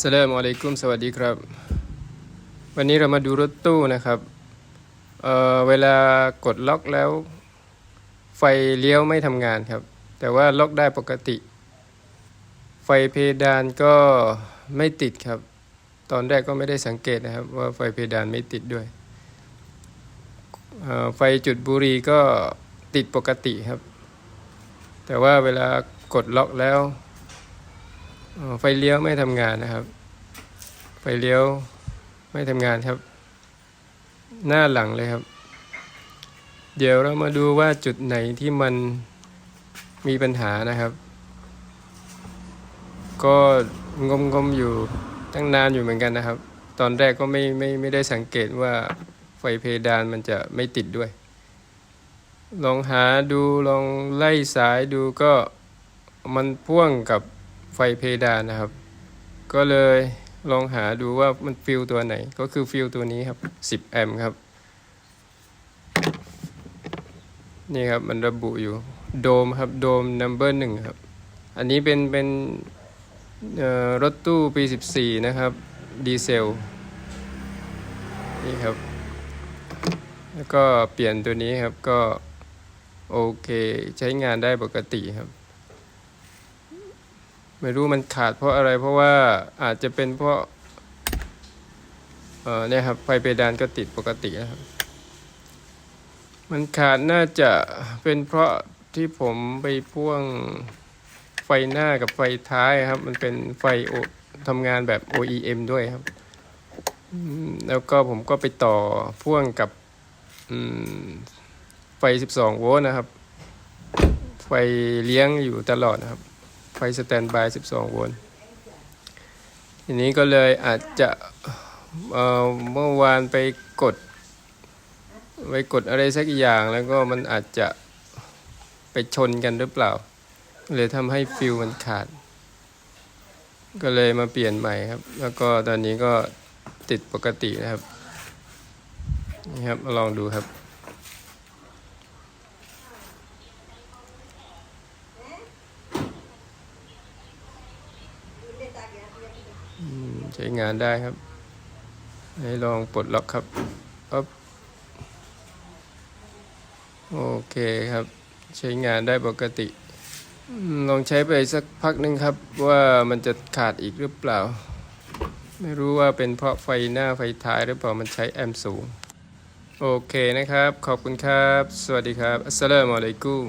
สลามอะลัยกุมสวัสดีครับ วันนี้เรามาดูรถตู้นะครับเเวลากดล็อกแล้ว ไฟเลี้ยวไม่ทำงานครับ แต่ว่าล็อกได้ปกติ ไฟเพดานก็ไม่ติดครับ ตอนแรกก็ไม่ได้สังเกตนะครับ ว่าไฟเพดานไม่ติดด้วย ไฟจุดบุหรี่ก็ติดปกติครับ แต่ว่าเวลากดล็อกแล้ว ไฟเลี้ยวไม่ทำงานนะครับ ไฟเลี้ยวไม่ทำงานครับ หน้าหลังเลยครับ เดี๋ยวเรามาดูว่าจุดไหนที่มันมีปัญหานะครับ ก็งมงมอยู่ตั้งนานอยู่เหมือนกันนะครับ ตอนแรกก็ไม่ไม่ไม่ได้สังเกตว่าไฟเพดานมันจะไม่ติดด้วย ลองหาดูลองไล่สายดูก็มันพ่วงกับ ไฟเพดานนะครับ ก็เลยลองหาดูว่ามันฟิลตัวไหน ก็คือฟิลตัวนี้ครับ 10 แอมป์ครับ นี่ครับมันระบุอยู่โดมครับโดมนัมเบอร์หนึ่งครับ อันนี้เป็นเป็นรถตู้ปี 14 นะครับ ดีเซล นี่ครับ แล้วก็เปลี่ยนตัวนี้ครับก็โอเคใช้งานได้ปกติครับ ไม่รู้มันขาดเพราะอะไรเพราะว่าอาจจะเป็นเพราะเออเนี่ยครับไฟเพดานก็ติดปกตินะครับ มันขาดน่าจะเป็นเพราะที่ผมไปพ่วงไฟหน้ากับไฟท้ายครับ มันเป็นไฟโอทำงานแบบ OEM ด้วยครับ แล้วก็ผมก็ไปต่อพ่วงกับไฟ 12 โวลต์นะครับ ไฟเลี้ยงอยู่ตลอดนะครับ ไฟสแตนบาย 12 โวลต์ทีนี้ก็เลยอาจจะเอ่อเมื่อวานไปกด ไปกดอะไรสักอย่างแล้วก็มันอาจจะไปชนกันหรือเปล่า เลยทำให้ฟิลมันขาด ก็เลยมาเปลี่ยนใหม่ครับ แล้วก็ตอนนี้ก็ติดปกตินะครับ นี่ครับ มาลองดูครับ ใช้งานได้ครับ ให้ลองปลดล็อกครับปั๊บโอเคครับ ใช้งานได้ปกติลองใช้ไปสักพักหนึ่งครับ ว่ามันจะขาดอีกหรือเปล่า ไม่รู้ว่าเป็นเพราะไฟหน้าไฟท้ายหรือเปล่ามันใช้แอมป์สูง โอเคนะครับ ขอบคุณครับ สวัสดีครับ อัสสลามุอะลัยกุม